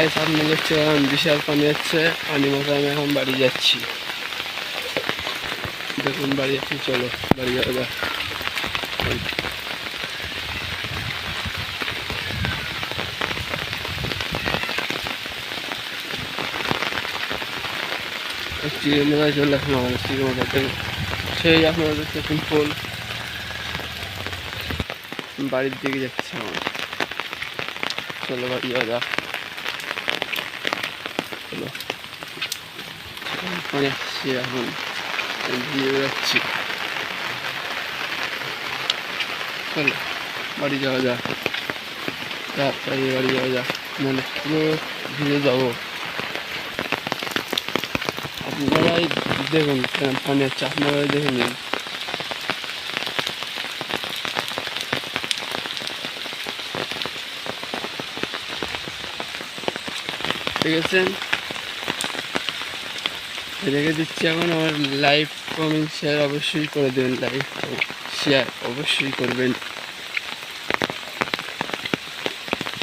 Guys আপনি দেখছেন বিশাল পানি হচ্ছে, পানি মতো আমি এখন বাড়ি যাচ্ছি। দেখুন বাড়ি যাচ্ছি চলো, বাড়ি যাওয়া চলে দেখতেছেন ফুল। বাড়ির দিকে যাচ্ছে আমার। চলো, বাড়ি যাওয়া যাক। চলো। মানে আসছি এখন দিয়ে যাচ্ছি। চলো, বাড়ি যাওয়া যাক। তাড়াতাড়ি বাড়ি যাওয়া যাক। মানে পুরো ভিজে যাব। আপনারাই দেখুন পানি হচ্ছে আপনারাই দেখে নিন। ঠিক আছে রেখে দিচ্ছি এখন। আমার লাইভ কমেন্ট শেয়ার অবশ্যই করে দেবেন লাইভ শেয়ার অবশ্যই করবেন।